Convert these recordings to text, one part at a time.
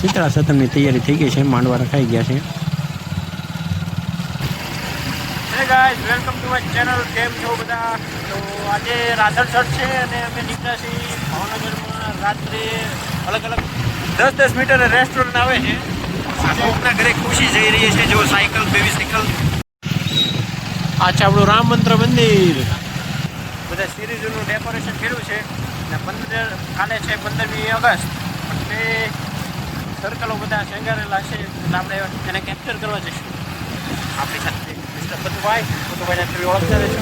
શીતળા સતમની તૈયારી થઈ ગઈ છે, માંડવા રખાઈ ગયા છે. વેલકમ ટુ માય ચેનલ કેમ છો બધા? તો આજે રાધણસર છે અને અમે નીકળ્યા છીએ ભાવનગરમાં. રાત્રે અલગ અલગ દસ દસ મીટરે રેસ્ટોરન્ટ આવે છે. કોકના ઘરે ખુશી જઈ રહી છે જો સાયકલ બેબી સાયકલ આ છે આપણું રામ મંત્ર મંદિર. બધા સિરીઝનું ડેકોરેશન કર્યું છે. અને પંદર કાલે છે પંદરમી ઓગસ્ટ. એટલે સર્કલો બધા શેંગારેલા છે. આપણે એને કેપ્ચર કરવા જઈશું. આપણી સાથે. મિસ્ટર પતુભાઈ પતુભાઈને ઓળખતા રહેશો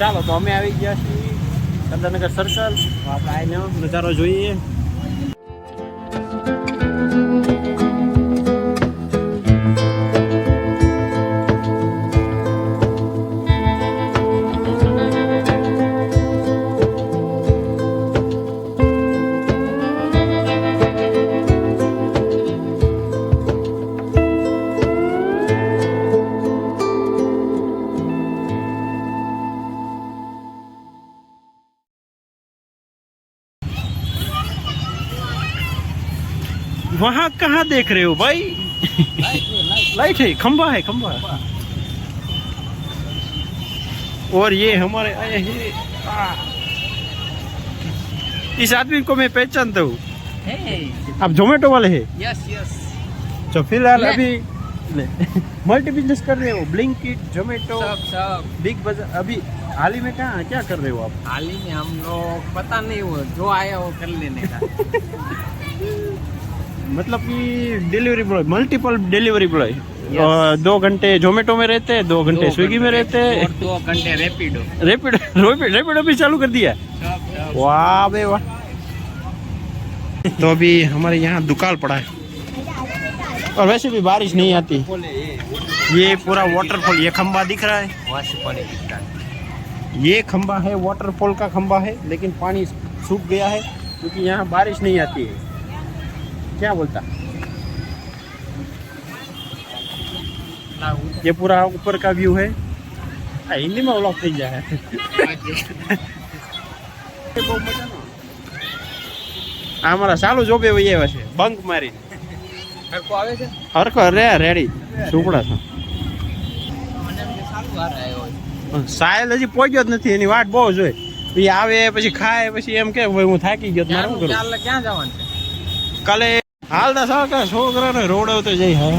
ચાલો તો અમે આવી ગયા છીએ. ચંદ્રનગર સર્કલ આપણે આવીને નજારો જોઈએ. वहाँ कहाँ देख रहे हो भाई? लाइट है खंबा है खंबा और ये हमारे आए हैं। इस आदमी को मैं पहचानता हूँ। आप जोमेटो वाले हैं? यस यस तो फ़िलहाल। अभी मल्टी बिज़नेस कर रहे हो ब्लिंकिट जोमेटो सब सब। बिग बाज़ार अभी हाल ही में कहा क्या कर रहे हो आप? हाल ही में हम लोग पता नहीं वो जो आया वो कर लेने का। मतलब कि delivery boy multiple delivery boy दो घंटे जोमेटो में रहते हैं दो घंटे स्विगी में रहते। और हैं दो घंटे रेपिडो रैपिड रैपिड रैपिडो भी चालू कर दिया। वाह बे वाह। तो अभी हमारे यहाँ दुकान पड़ा है। और वैसे भी बारिश नहीं आती। ये पूरा वाटरफॉल ये खंबा दिख रहा है। वहाँ से है। ये खंबा है वाटरफॉल का खंबा है लेकिन पानी सूख गया है क्योंकि यहाँ बारिश नहीं आती है। क्या बोलता ये पूरा ऊपर का व्यू है આ હિન્દીમાં વ્લોગ થઈ જાય આ અમારા સાલું જોબે વહી આવ્યા છે બંક મારી હરકો આવે છે હરખો રે રેડી સુપડા છે મને એમ કે સારું હાર આવ્યો હોય સાહેલ હજી પહોંચ્યો જ નથી એની વાટ બહુ જોઈ એ આવે પછી ખાય પછી એમ કે ભાઈ હું થાકી ગયો તો મારે શું ક્યાં કરું ક્યાં જવાનું છે કાલે હાલતા સાકા છોકરાને રોડવતો જઈ હા.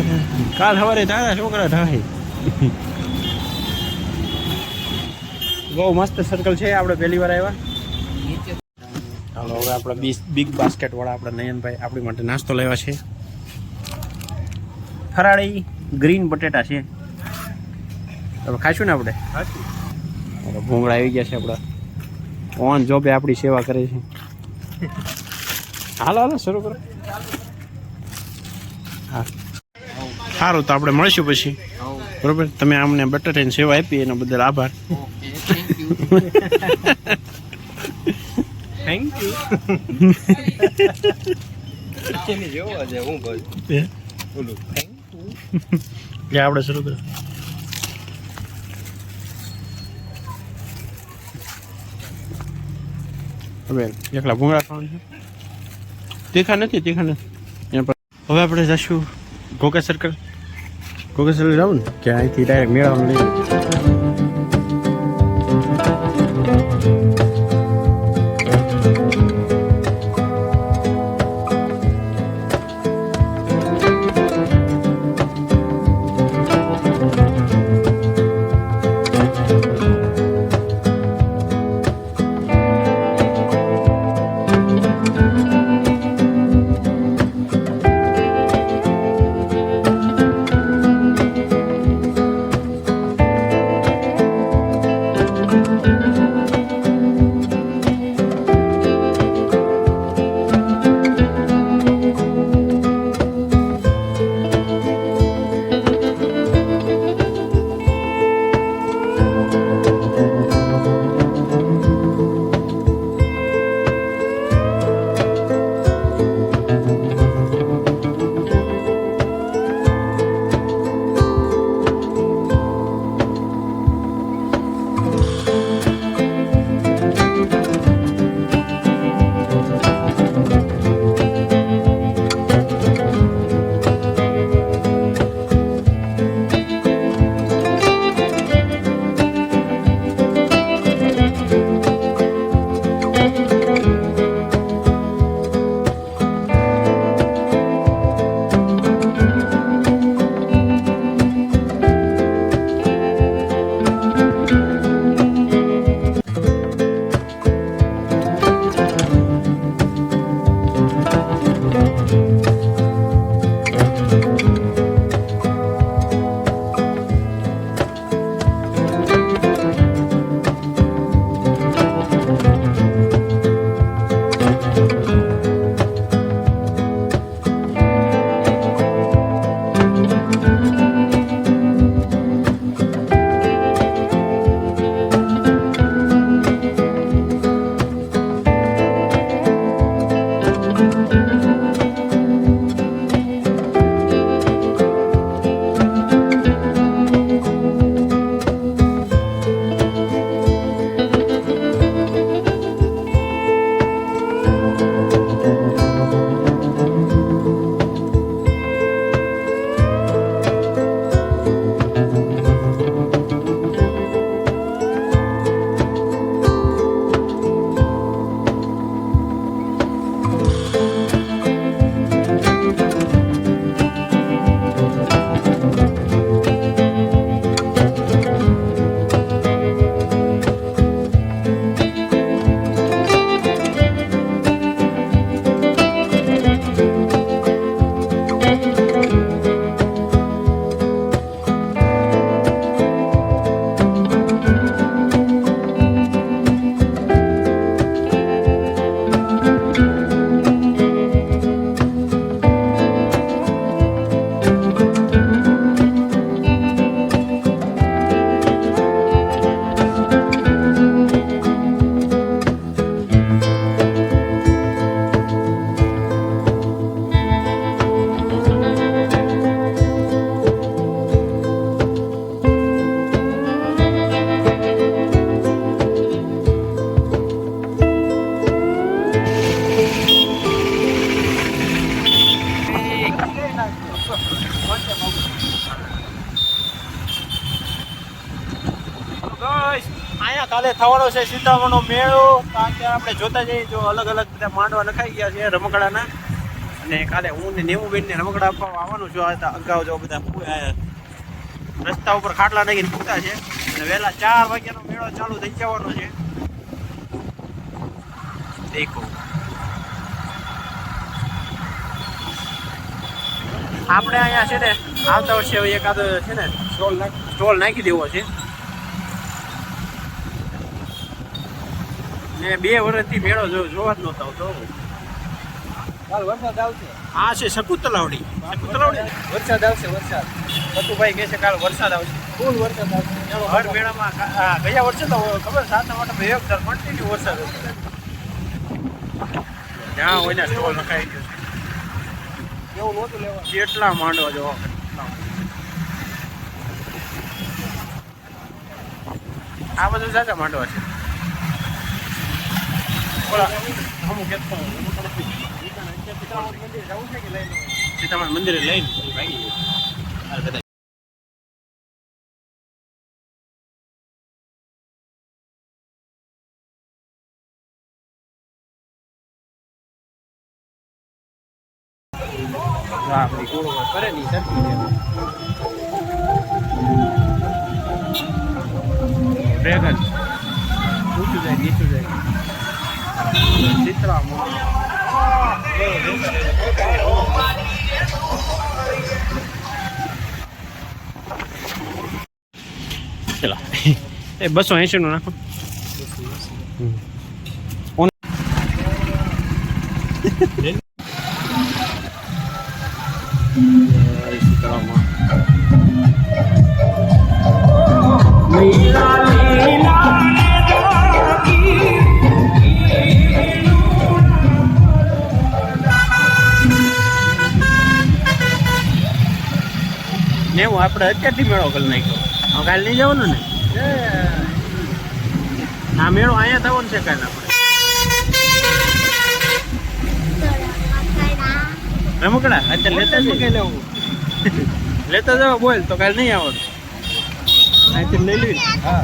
કાલ સવારે તારા છોકરા થાય બહુ મસ્ત સર્કલ છે આપણે પહેલી વાર આવ્યા. ચાલો હવે આપણે બિગ બાસ્કેટ વાળા આપણા નયનભાઈ આપણી માટે નાસ્તો લેવા છે. ફરાળી ગ્રીન બટેટા છે. હવે ખાઈશું ને આપણે? ભૂંગળા આવી ગયા છે આપણા. ઓન જોબે આપણી સેવા કરે છે. હાલો હાલો શરૂ કરો. હા. સારું તો આપણે મળીશું પછી. બરોબર? તમે અમને બટાટાની સેવા આપી એના બદલ આભાર. થેન્ક યુ આપણે શરૂ કરીએ હવે એકલા ભૂંગળા ખાવાનું છે. તીખા નથી તીખા નથી. હવે આપણે જઈશું ઘોકા સર્કલ ઘોકા સર્કલ જવું ને? કે અહીંથી ડાયરેક્ટ મેળામાં લઈ અહીંયા કાલે થવાનો છે સીતાવણનો મેળો. કારણ આપણે જોતા જઈએ જો અલગ અલગ બધા માંડવા નખાઈ ગયા છે રમકડાના. અને કાલે હું ને નેવું બેન ને રમકડા આપવા આવવાનું છું. આ અગાઉ જો બધા રસ્તા ઉપર ખાટલા નાખીને ફૂટા છે. અને વહેલા ચાર વાગ્યાનો મેળો ચાલુ થઈ જવાનો છે. દેખો. આપણે અહીંયા છે ને, આવતા વર્ષે એકાદ છે ને સ્ટોલ નાખી દેવો છે. ને બે વર્ષથી મેળો જો જોવા જ નહોતો આવતો કાલ વરસાદ આવશે. આ છે શકુતલાવડી. શકુતલાવડી વરસાદ આવશે વરસાદ. સતુભાઈ કહે છે કાલ વરસાદ આવશે. ફૂલ વરસાદ આવશે. હર મેળામાં ગયા વર્ષે તો ખબર સાતના માટે એક દર કન્ટિન્યુ વરસાદ હતો. જ્યાં હોય ને સ્ટોલ રખાઈ ગયો છે. એવું નહોતું લેવા કેટલા માંડવા જો. આ બધું સાચા માંડવા છે. ઓલા અમુક એક તો મંદિર જવું છે કે લઈ લો સીતારામ મંદિરે લઈને પછી ભાગી ગયો આ બધા હા આપણી ગોળ કરે ની સરખી એ બસો એંશી નું નાખો. ને આપણે અત્યારથી મેળો કરી નાખ્યો. કાલે નહીં જવાનું ને? આ મેળો અહીંયા થવાનો છે કાલે આપણે. રમકડા અત્યારે લેતા જઈએ લેવું લેતા જાવ બોલ, તો કાલે નહીં આવવાનું. અહીંથી લઈ લઈ હા.